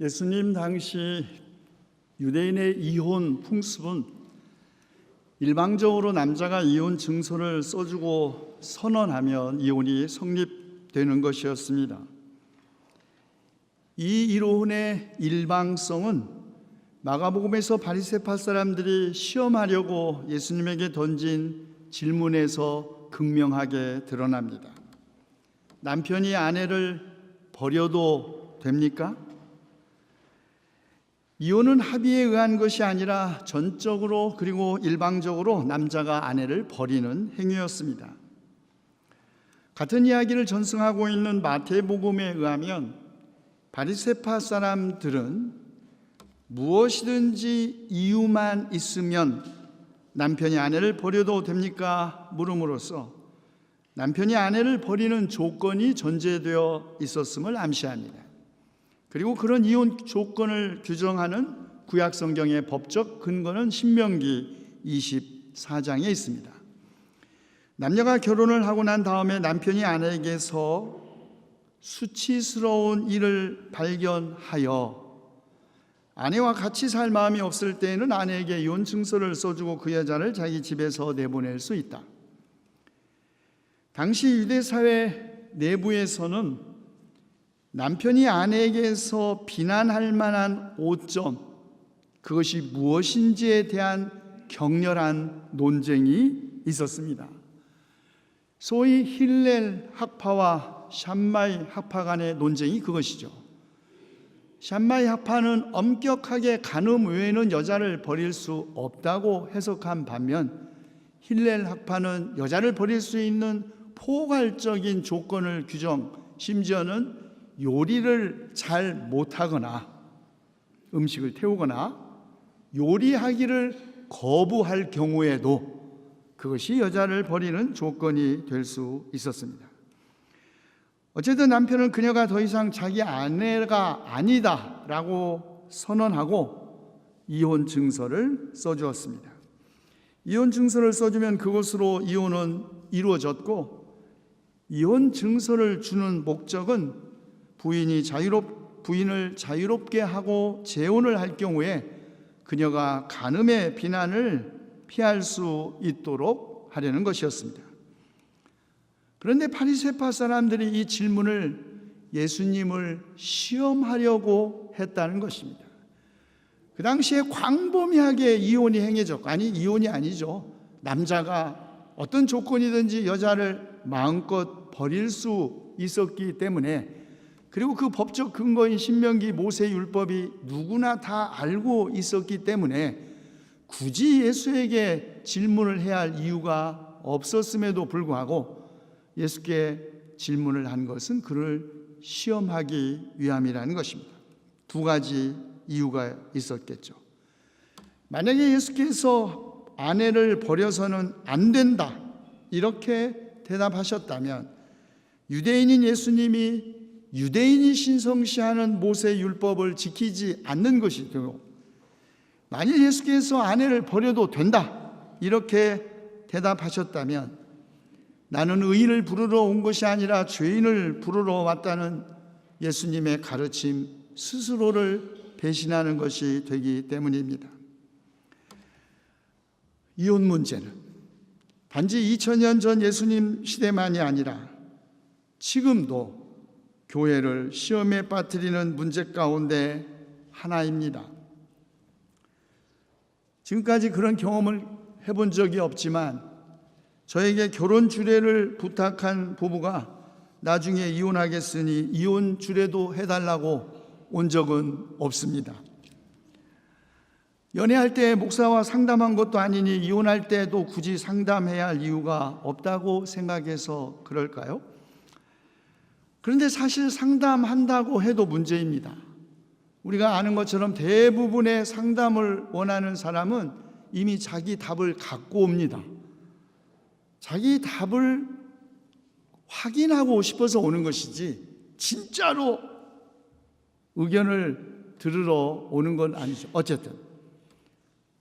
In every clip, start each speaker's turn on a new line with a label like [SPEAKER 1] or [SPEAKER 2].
[SPEAKER 1] 예수님 당시 유대인의 이혼 풍습은 일방적으로 남자가 이혼 증서를 써주고 선언하면 이혼이 성립되는 것이었습니다. 이 이혼의 일방성은 마가복음에서 바리새파 사람들이 시험하려고 예수님에게 던진 질문에서 극명하게 드러납니다. 남편이 아내를 버려도 됩니까? 이혼은 합의에 의한 것이 아니라 전적으로 그리고 일방적으로 남자가 아내를 버리는 행위였습니다. 같은 이야기를 전승하고 있는 마태복음에 의하면 바리새파 사람들은 무엇이든지 이유만 있으면 남편이 아내를 버려도 됩니까? 물음으로써 남편이 아내를 버리는 조건이 전제되어 있었음을 암시합니다. 그리고 그런 이혼 조건을 규정하는 구약 성경의 법적 근거는 신명기 24장에 있습니다. 남녀가 결혼을 하고 난 다음에 남편이 아내에게서 수치스러운 일을 발견하여 아내와 같이 살 마음이 없을 때에는 아내에게 이혼 증서를 써주고 그 여자를 자기 집에서 내보낼 수 있다. 당시 유대 사회 내부에서는 남편이 아내에게서 비난할 만한 오점, 그것이 무엇인지에 대한 격렬한 논쟁이 있었습니다. 소위 힐렐 학파와 샴마이 학파 간의 논쟁이 그것이죠. 샴마이 학파는 엄격하게 간음 외에는 여자를 버릴 수 없다고 해석한 반면 힐렐 학파는 여자를 버릴 수 있는 포괄적인 조건을 규정, 심지어는 요리를 잘 못하거나 음식을 태우거나 요리하기를 거부할 경우에도 그것이 여자를 버리는 조건이 될 수 있었습니다. 어쨌든 남편은 그녀가 더 이상 자기 아내가 아니다라고 선언하고 이혼 증서를 써주었습니다. 이혼 증서를 써주면 그것으로 이혼은 이루어졌고 이혼 증서를 주는 목적은 부인이 자유롭 부인을 자유롭게 하고 재혼을 할 경우에 그녀가 간음의 비난을 피할 수 있도록 하려는 것이었습니다. 그런데 파리세파 사람들이 이 질문을 예수님을 시험하려고 했다는 것입니다. 그 당시에 광범위하게 이혼이 행해졌고 아니 이혼이 아니죠. 남자가 어떤 조건이든지 여자를 마음껏 버릴 수 있었기 때문에 그리고 그 법적 근거인 신명기 모세 율법이 누구나 다 알고 있었기 때문에 굳이 예수에게 질문을 해야 할 이유가 없었음에도 불구하고 예수께 질문을 한 것은 그를 시험하기 위함이라는 것입니다. 두 가지 이유가 있었겠죠. 만약에 예수께서 아내를 버려서는 안 된다 이렇게 대답하셨다면 유대인인 예수님이 유대인이 신성시하는 모세 율법을 지키지 않는 것이 되고 만일 예수께서 아내를 버려도 된다 이렇게 대답하셨다면 나는 의인을 부르러 온 것이 아니라 죄인을 부르러 왔다는 예수님의 가르침 스스로를 배신하는 것이 되기 때문입니다. 이혼 문제는 단지 2000년 전 예수님 시대만이 아니라 지금도 교회를 시험에 빠뜨리는 문제 가운데 하나입니다. 지금까지 그런 경험을 해본 적이 없지만 저에게 결혼 주례를 부탁한 부부가 나중에 이혼하겠으니 이혼 주례도 해달라고 온 적은 없습니다. 연애할 때 목사와 상담한 것도 아니니 이혼할 때도 굳이 상담해야 할 이유가 없다고 생각해서 그럴까요? 그런데 사실 상담한다고 해도 문제입니다. 우리가 아는 것처럼 대부분의 상담을 원하는 사람은 이미 자기 답을 갖고 옵니다. 자기 답을 확인하고 싶어서 오는 것이지, 진짜로 의견을 들으러 오는 건 아니죠. 어쨌든.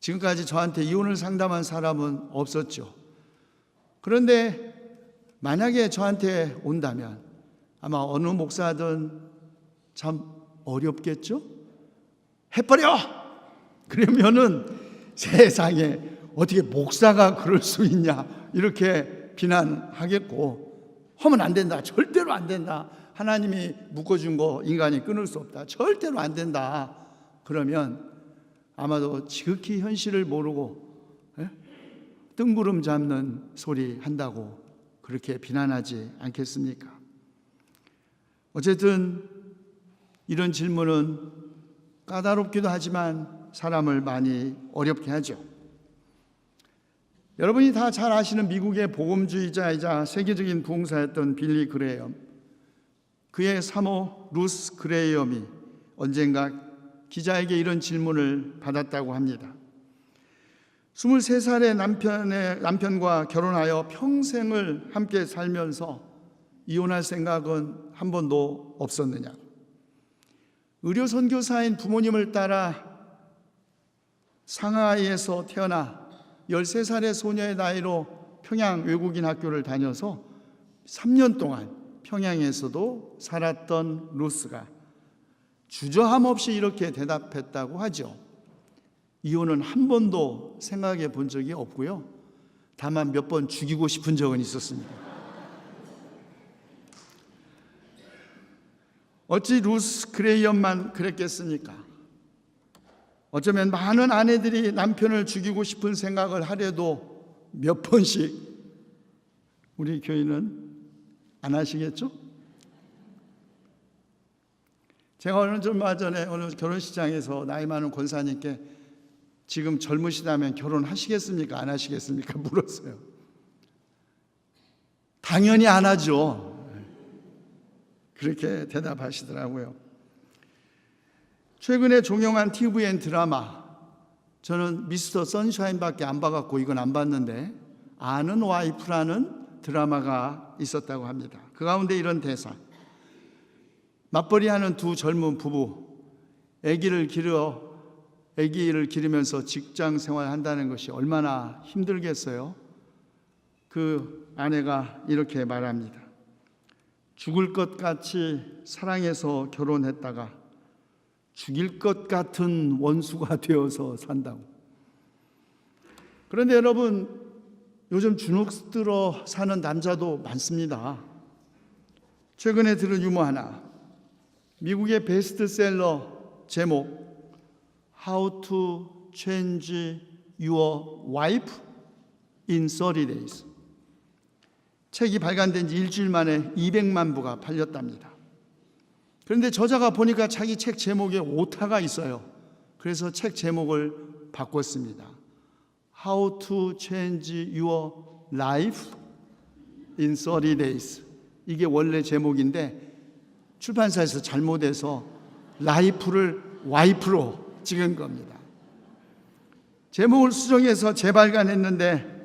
[SPEAKER 1] 지금까지 저한테 이혼을 상담한 사람은 없었죠. 그런데 만약에 저한테 온다면 아마 어느 목사든 참 어렵겠죠? 해버려! 그러면은 세상에 어떻게 목사가 그럴 수 있냐 이렇게 비난하겠고 하면 안 된다 절대로 안 된다 하나님이 묶어준 거 인간이 끊을 수 없다 절대로 안 된다 그러면 아마도 지극히 현실을 모르고 예? 뜬구름 잡는 소리 한다고 그렇게 비난하지 않겠습니까? 어쨌든 이런 질문은 까다롭기도 하지만 사람을 많이 어렵게 하죠. 여러분이 다 잘 아시는 미국의 복음주의자이자 세계적인 부흥사였던 빌리 그레이엄. 그의 사모 루스 그레이엄이 언젠가 기자에게 이런 질문을 받았다고 합니다. 23살의 남편의, 남편과 결혼하여 평생을 함께 살면서 이혼할 생각은 한 번도 없었느냐? 의료 선교사인 부모님을 따라 상하이에서 태어나 13살의 소녀의 나이로 평양 외국인 학교를 다녀서 3년 동안 평양에서도 살았던 루스가 주저함 없이 이렇게 대답했다고 하죠. 이혼은 한 번도 생각해 본 적이 없고요. 다만 몇 번 죽이고 싶은 적은 있었습니다. 어찌 루스 그레이엄만 그랬겠습니까? 어쩌면 많은 아내들이 남편을 죽이고 싶은 생각을 하려도 몇 번씩 우리 교인은 안 하시겠죠? 제가 얼마 전에 어느 결혼식장에서 나이 많은 권사님께 지금 젊으시다면 결혼하시겠습니까? 안 하시겠습니까? 물었어요. 당연히 안 하죠. 그렇게 대답하시더라고요. 최근에 종영한 TVN 드라마 저는 미스터 선샤인밖에 안 봐갖고 이건 안 봤는데 아는 와이프라는 드라마가 있었다고 합니다. 그 가운데 이런 대사 맞벌이하는 두 젊은 부부 아기를 기르어 아기를 기르면서 직장 생활한다는 것이 얼마나 힘들겠어요. 그 아내가 이렇게 말합니다. 죽을 것 같이 사랑해서 결혼했다가 죽일 것 같은 원수가 되어서 산다고. 그런데 여러분, 요즘 주눅 들어 사는 남자도 많습니다. 최근에 들은 유머 하나. 미국의 베스트셀러 제목 How to Change Your Wife in 30 Days. 책이 발간된 지 일주일 만에 200만 부가 팔렸답니다. 그런데 저자가 보니까 자기 책 제목에 오타가 있어요. 그래서 책 제목을 바꿨습니다. How to change your life in 30 days. 이게 원래 제목인데 출판사에서 잘못해서 라이프를 와이프로 찍은 겁니다. 제목을 수정해서 재발간했는데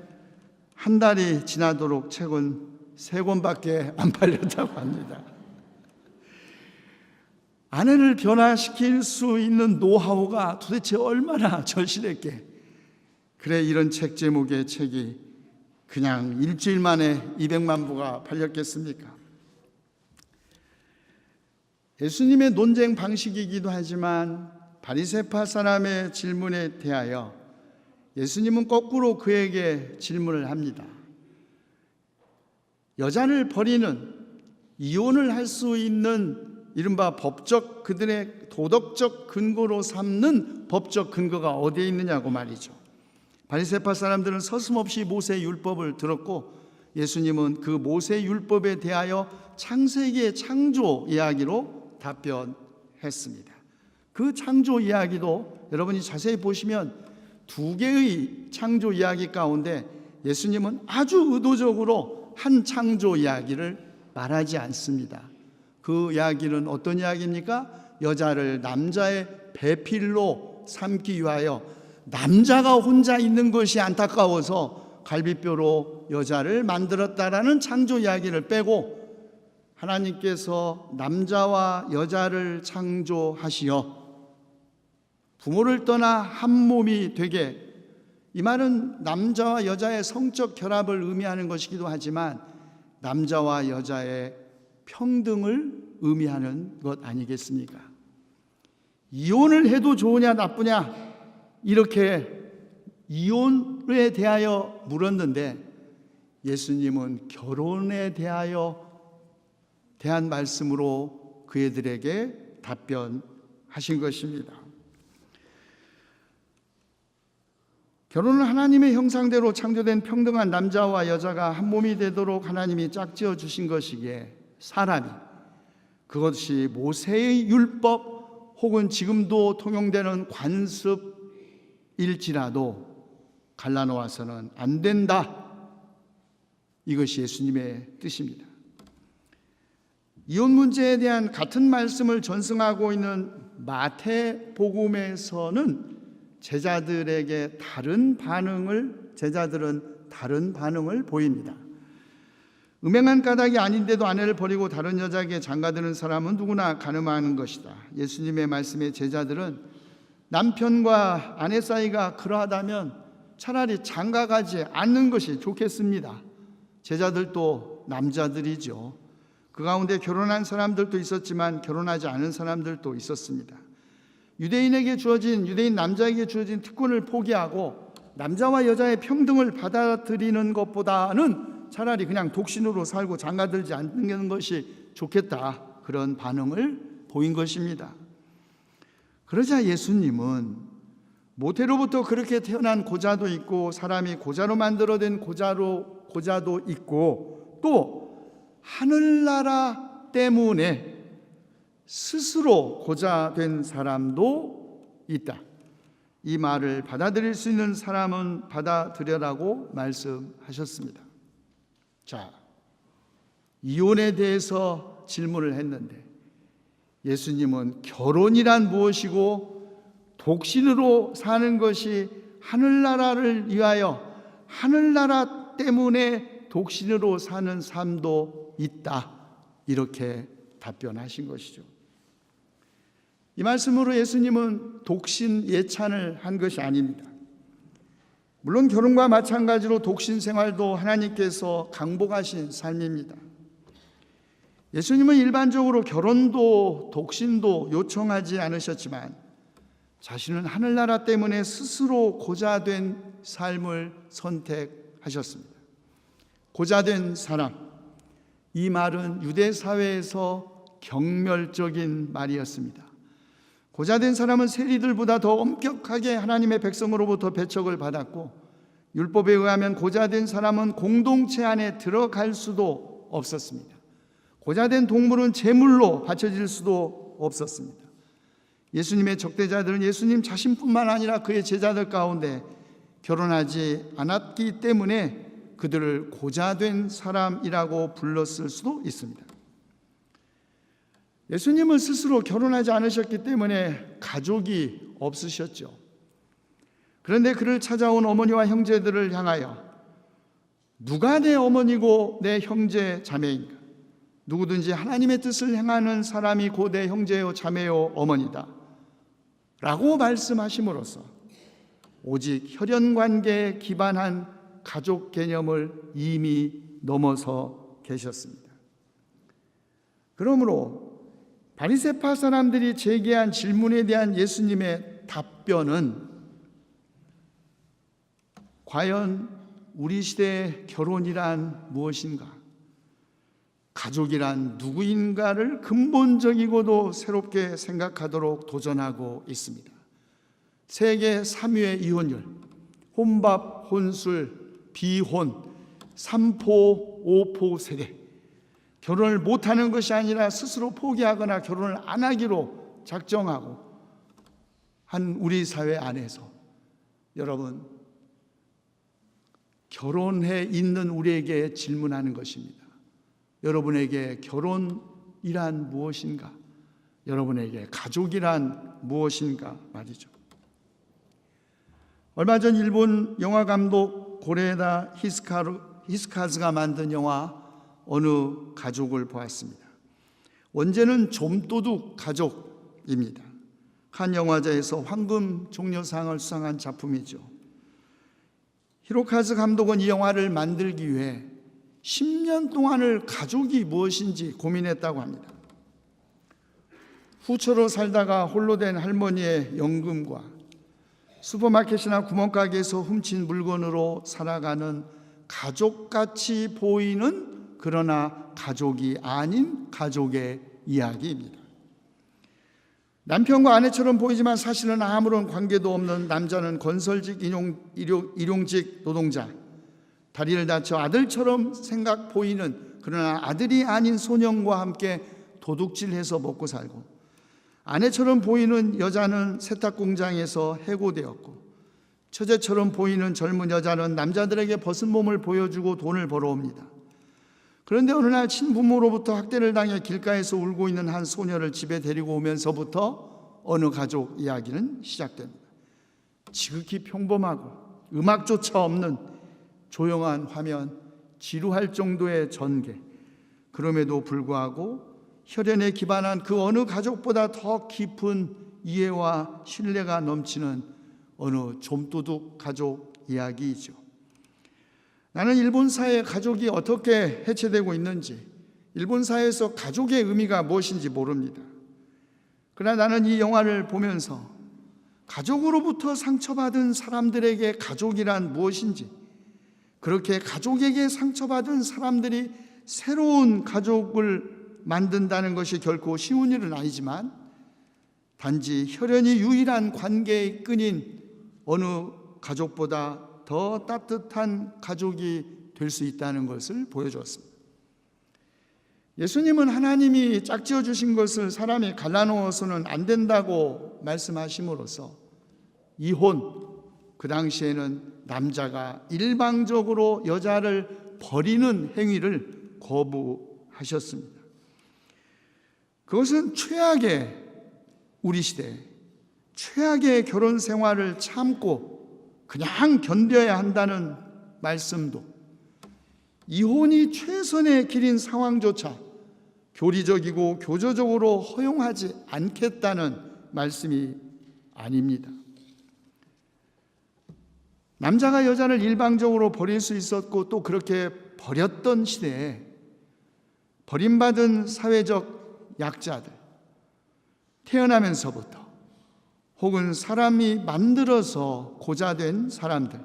[SPEAKER 1] 한 달이 지나도록 책은 세 권밖에 안 팔렸다고 합니다. 아내를 변화시킬 수 있는 노하우가 도대체 얼마나 절실했게 그래 이런 책 제목의 책이 그냥 일주일 만에 200만 부가 팔렸겠습니까? 예수님의 논쟁 방식이기도 하지만 바리새파 사람의 질문에 대하여 예수님은 거꾸로 그에게 질문을 합니다. 여자를 버리는 이혼을 할 수 있는 이른바 법적 그들의 도덕적 근거로 삼는 법적 근거가 어디에 있느냐고 말이죠. 바리새파 사람들은 서슴없이 모세 율법을 들었고 예수님은 그 모세 율법에 대하여 창세기의 창조 이야기로 답변했습니다. 그 창조 이야기도 여러분이 자세히 보시면 두 개의 창조 이야기 가운데 예수님은 아주 의도적으로 한 창조 이야기를 말하지 않습니다. 그 이야기는 어떤 이야기입니까? 여자를 남자의 배필로 삼기 위하여 남자가 혼자 있는 것이 안타까워서 갈비뼈로 여자를 만들었다라는 창조 이야기를 빼고 하나님께서 남자와 여자를 창조하시어 부모를 떠나 한 몸이 되게 이 말은 남자와 여자의 성적 결합을 의미하는 것이기도 하지만 남자와 여자의 평등을 의미하는 것 아니겠습니까? 이혼을 해도 좋으냐 나쁘냐 이렇게 이혼에 대하여 물었는데 예수님은 결혼에 대하여 대한 말씀으로 그애들에게 답변하신 것입니다. 결혼은 하나님의 형상대로 창조된 평등한 남자와 여자가 한 몸이 되도록 하나님이 짝지어 주신 것이기에 사람이 그것이 모세의 율법 혹은 지금도 통용되는 관습일지라도 갈라놓아서는 안 된다. 이것이 예수님의 뜻입니다. 이혼 문제에 대한 같은 말씀을 전승하고 있는 마태복음에서는 제자들에게 다른 반응을 제자들은 다른 반응을 보입니다. 음행한 까닭이 아닌데도 아내를 버리고 다른 여자에게 장가드는 사람은 누구나 가늠하는 것이다. 예수님의 말씀에 제자들은 남편과 아내 사이가 그러하다면 차라리 장가가지 않는 것이 좋겠습니다. 제자들도 남자들이죠. 그 가운데 결혼한 사람들도 있었지만 결혼하지 않은 사람들도 있었습니다. 유대인에게 주어진 유대인 남자에게 주어진 특권을 포기하고 남자와 여자의 평등을 받아들이는 것보다는 차라리 그냥 독신으로 살고 장가들지 않는 것이 좋겠다. 그런 반응을 보인 것입니다. 그러자 예수님은 모태로부터 그렇게 태어난 고자도 있고 사람이 고자로 만들어낸 고자로 고자도 있고 또 하늘나라 때문에 스스로 고자 된 사람도 있다. 이 말을 받아들일 수 있는 사람은 받아들여라고 말씀하셨습니다. 자, 이혼에 대해서 질문을 했는데 예수님은 결혼이란 무엇이고 독신으로 사는 것이 하늘나라를 위하여 하늘나라 때문에 독신으로 사는 삶도 있다. 이렇게 답변하신 것이죠. 이 말씀으로 예수님은 독신 예찬을 한 것이 아닙니다. 물론 결혼과 마찬가지로 독신 생활도 하나님께서 강복하신 삶입니다. 예수님은 일반적으로 결혼도 독신도 요청하지 않으셨지만 자신은 하늘나라 때문에 스스로 고자된 삶을 선택하셨습니다. 고자된 사람. 이 말은 유대 사회에서 경멸적인 말이었습니다. 고자된 사람은 세리들보다 더 엄격하게 하나님의 백성으로부터 배척을 받았고 율법에 의하면 고자된 사람은 공동체 안에 들어갈 수도 없었습니다. 고자된 동물은 제물로 바쳐질 수도 없었습니다. 예수님의 적대자들은 예수님 자신뿐만 아니라 그의 제자들 가운데 결혼하지 않았기 때문에 그들을 고자된 사람이라고 불렀을 수도 있습니다. 예수님은 스스로 결혼하지 않으셨기 때문에 가족이 없으셨죠. 그런데 그를 찾아온 어머니와 형제들을 향하여 누가 내 어머니고 내 형제 자매인가? 누구든지 하나님의 뜻을 행하는 사람이 곧 내 형제요 자매요 어머니다. 라고 말씀하심으로써 오직 혈연 관계에 기반한 가족 개념을 이미 넘어서 계셨습니다. 그러므로 바리새파 사람들이 제기한 질문에 대한 예수님의 답변은 과연 우리 시대의 결혼이란 무엇인가? 가족이란 누구인가를 근본적이고도 새롭게 생각하도록 도전하고 있습니다. 세계 3위의 이혼율, 혼밥, 혼술, 비혼, 삼포, 오포 세대. 결혼을 못하는 것이 아니라 스스로 포기하거나 결혼을 안 하기로 작정하고 한 우리 사회 안에서 여러분 결혼해 있는 우리에게 질문하는 것입니다. 여러분에게 결혼이란 무엇인가? 여러분에게 가족이란 무엇인가 말이죠. 얼마 전 일본 영화 감독 고레다 히스카즈가 만든 영화 어느 가족을 보았습니다. 원제는 좀도둑 가족입니다. 한 영화제에서 황금 종려상을 수상한 작품이죠. 히로카즈 감독은 이 영화를 만들기 위해 10년 동안을 가족이 무엇인지 고민했다고 합니다. 후처로 살다가 홀로 된 할머니의 연금과 슈퍼마켓이나 구멍가게에서 훔친 물건으로 살아가는 가족같이 보이는 그러나 가족이 아닌 가족의 이야기입니다. 남편과 아내처럼 보이지만 사실은 아무런 관계도 없는 남자는 건설직 일용, 일용, 일용직 노동자, 다리를 다쳐 아들처럼 생각 보이는 그러나 아들이 아닌 소년과 함께 도둑질해서 먹고 살고 아내처럼 보이는 여자는 세탁 공장에서 해고되었고 처제처럼 보이는 젊은 여자는 남자들에게 벗은 몸을 보여주고 돈을 벌어옵니다. 그런데 어느 날 친부모로부터 학대를 당해 길가에서 울고 있는 한 소녀를 집에 데리고 오면서부터 어느 가족 이야기는 시작됩니다. 지극히 평범하고 음악조차 없는 조용한 화면, 지루할 정도의 전개. 그럼에도 불구하고 혈연에 기반한 그 어느 가족보다 더 깊은 이해와 신뢰가 넘치는 어느 좀도둑 가족 이야기이죠. 나는 일본 사회 가족이 어떻게 해체되고 있는지, 일본 사회에서 가족의 의미가 무엇인지 모릅니다. 그러나 나는 이 영화를 보면서 가족으로부터 상처받은 사람들에게 가족이란 무엇인지, 그렇게 가족에게 상처받은 사람들이 새로운 가족을 만든다는 것이 결코 쉬운 일은 아니지만, 단지 혈연이 유일한 관계의 끈인 어느 가족보다 더 따뜻한 가족이 될 수 있다는 것을 보여주었습니다. 예수님은 하나님이 짝지어 주신 것을 사람이 갈라놓아서는 안 된다고 말씀하심으로써 이혼 그 당시에는 남자가 일방적으로 여자를 버리는 행위를 거부하셨습니다. 그것은 최악의 우리 시대 최악의 결혼 생활을 참고 그냥 견뎌야 한다는 말씀도 이혼이 최선의 길인 상황조차 교리적이고 교조적으로 허용하지 않겠다는 말씀이 아닙니다. 남자가 여자를 일방적으로 버릴 수 있었고 또 그렇게 버렸던 시대에 버림받은 사회적 약자들, 태어나면서부터 혹은 사람이 만들어서 고자된 사람들,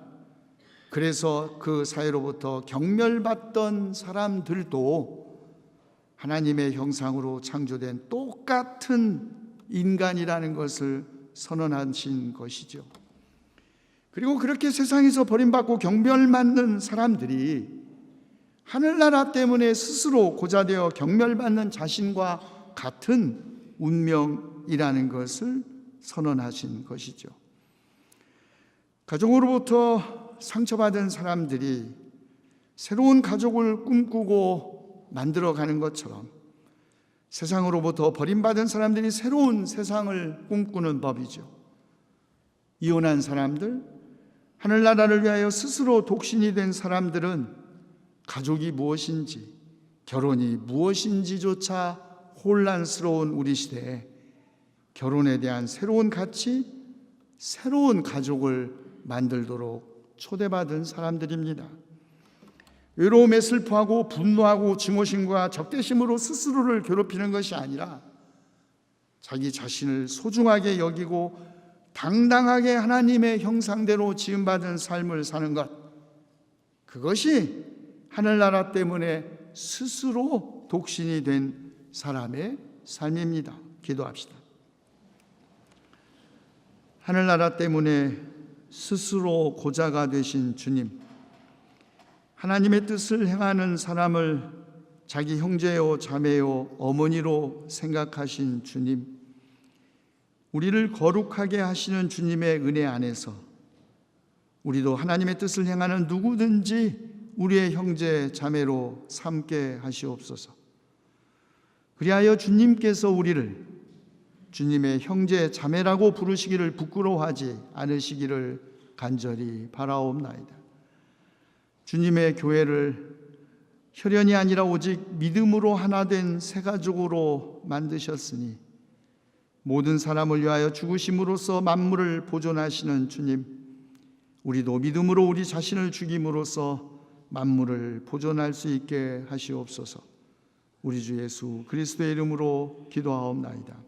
[SPEAKER 1] 그래서 그 사회로부터 경멸받던 사람들도 하나님의 형상으로 창조된 똑같은 인간이라는 것을 선언하신 것이죠. 그리고 그렇게 세상에서 버림받고 경멸받는 사람들이 하늘나라 때문에 스스로 고자되어 경멸받는 자신과 같은 운명이라는 것을 선언하신 것이죠. 가족으로부터 상처받은 사람들이 새로운 가족을 꿈꾸고 만들어가는 것처럼 세상으로부터 버림받은 사람들이 새로운 세상을 꿈꾸는 법이죠. 이혼한 사람들, 하늘나라를 위하여 스스로 독신이 된 사람들은 가족이 무엇인지, 결혼이 무엇인지조차 혼란스러운 우리 시대에 결혼에 대한 새로운 가치, 새로운 가족을 만들도록 초대받은 사람들입니다. 외로움에 슬퍼하고 분노하고 증오심과 적대심으로 스스로를 괴롭히는 것이 아니라 자기 자신을 소중하게 여기고 당당하게 하나님의 형상대로 지음받은 삶을 사는 것. 그것이 하늘나라 때문에 스스로 독신이 된 사람의 삶입니다. 기도합시다. 하늘나라 때문에 스스로 고자가 되신 주님, 하나님의 뜻을 행하는 사람을 자기 형제요, 자매요, 어머니로 생각하신 주님, 우리를 거룩하게 하시는 주님의 은혜 안에서 우리도 하나님의 뜻을 행하는 누구든지 우리의 형제, 자매로 삼게 하시옵소서. 그리하여 주님께서 우리를 주님의 형제 자매라고 부르시기를 부끄러워하지 않으시기를 간절히 바라옵나이다. 주님의 교회를 혈연이 아니라 오직 믿음으로 하나 된 새 가족으로 만드셨으니 모든 사람을 위하여 죽으심으로써 만물을 보존하시는 주님, 우리도 믿음으로 우리 자신을 죽임으로써 만물을 보존할 수 있게 하시옵소서. 우리 주 예수 그리스도의 이름으로 기도하옵나이다.